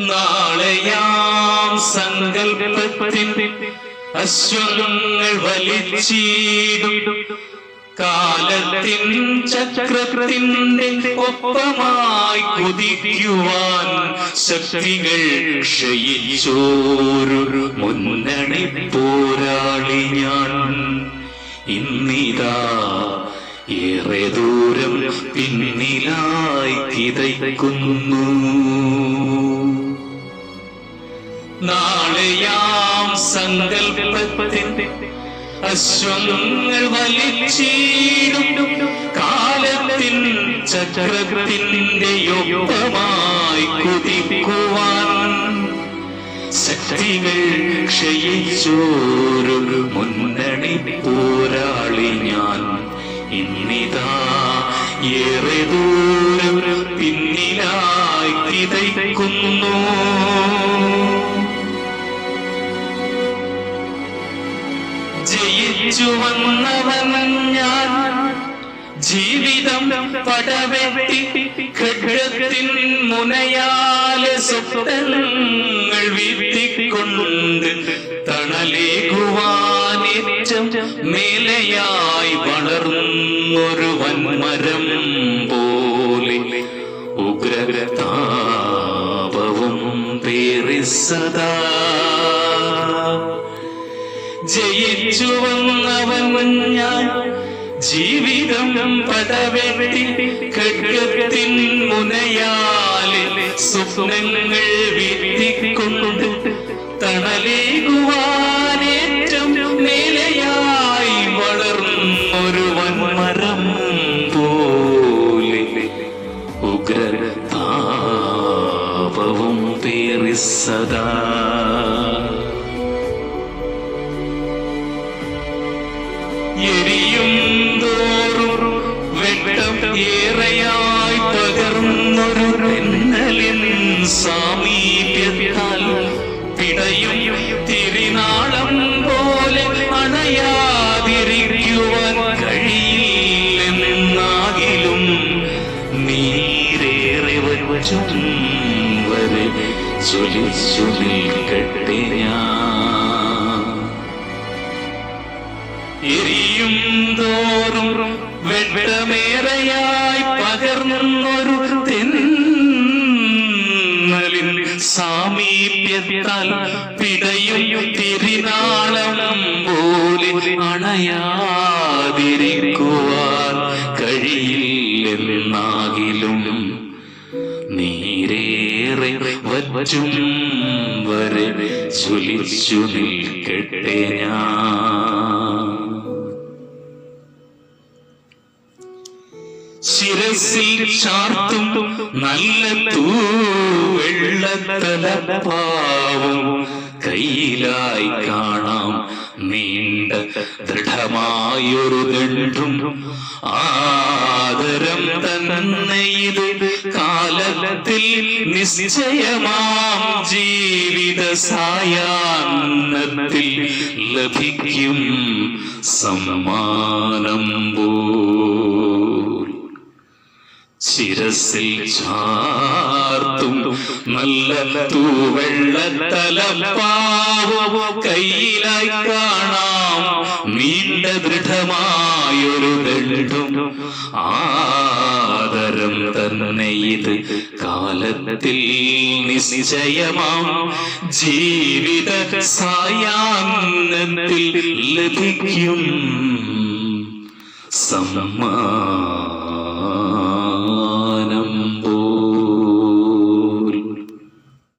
നാളെയാം സങ്കൽപ്പത്തിൽ അശ്വങ്ങൾ വലിച്ചിടും. കാലത്തിൻ ചക്രത്തിന്റെ ഒപ്പമായി കുതിക്കുവാൻ ശക്തികൾ ക്ഷയിച്ചോരു മുന്നണി പോരാളി ഞാൻ. ഇന്നിതാ ഏറെ ദൂരം പിന്നിലായി കിതയ്ക്കുന്നു നാളെയാം സങ്കൽപ്പത്തിൽ അശ്വങ്ങൾ വലിച്ചീടും. കാലത്തിൻ ചക്രത്തിന്റെ യോഗമായി കുതിക്കുവാൻ ശക്തികൾ ക്ഷയിച്ചോരു. മുന്നണി പോരാളി ഞാൻ ഇന്നിതാ ഏറെ ദൂരം പിന്നിലായി കിതയ്ക്കുന്നു. ജയിച്ചു വന്നവൻ ഞാൻ ജീവിതം പടവെട്ടി ഘടകത്തിൻ മുനയാലെ സ്വപ്നങ്ങൾ വീട്ടിക്കൊണ്ട് തണലേകുവാനേറ്റം മേലയായി വളർന്നൊരു വൻമരം പോലെ ഉഗ്രതാപവും പേറി സദാ ജയിച്ചു വന്നവൻ ഞാൻ ജീവിതം പടവെട്ടി ഖഡ്ഗത്തിൻ മുനയാലെ സ്വപ്നങ്ങൾ വീട്ടിക്കൊണ്ട് തണലേകുവാനേറ്റം മേലയായി വളർന്നൊരു വൻമരം പോലെ ഉഗ്രതാപവും പേറി സദാ എരിയും തോറും വെട്ടം ഏറെയായി പകർന്നൊരു തെന്നലിൻ സാമീപ്യത്താൽ പിടയും തിരിനാളം പോലെ അണയാതിരിക്കുവാൻ കഴിയില്ലെന്നാകിലും നീരേറെ വരും വരെ ചൊലി നിൽക്കട്ടെ ഞാൻ. എരിയും തോറും വെട്ടമേറെയായി പകർന്നൊരു തെന്നലിൻ സാമീപ്യത്താൽ പിടയും തിരിനാളം പോലെ അണയാതിരിക്കുവാൻ കഴിയില്ലെന്നാകിലും നീരേറെ വച്ചും വരെ ചൊലിച്ചു നിൽക്കട്ടെ ഞാൻ. ശിരസിൽ ചാർത്തും നല്ല തൂവെള്ളത്തലപ്പാവും കയ്യിലായി കാണാം നീണ്ട ദൃഢമായൊരു ദണ്ടും ആദരം തന്നെ ഇത് കാലത്തിൽ നിശ്ചയമാം ജീവിത സായാന്നത്തിൽ ലഭിക്കും സമ്മാനം പോൽ ശിരസിൽ ചാർത്തും നല്ല തൂവെള്ളത്തലപ്പാവോ. കയ്യിലായി കാണാം. നീണ്ട ദൃഢമായൊരു ദണ്ടും ആദരം തന്നെ ഇത് കാലത്തിൽ നിശ്ചയമാം. ജീവിത സായാന്നത്തിൽ ലഭിക്കും. സമ്മാനം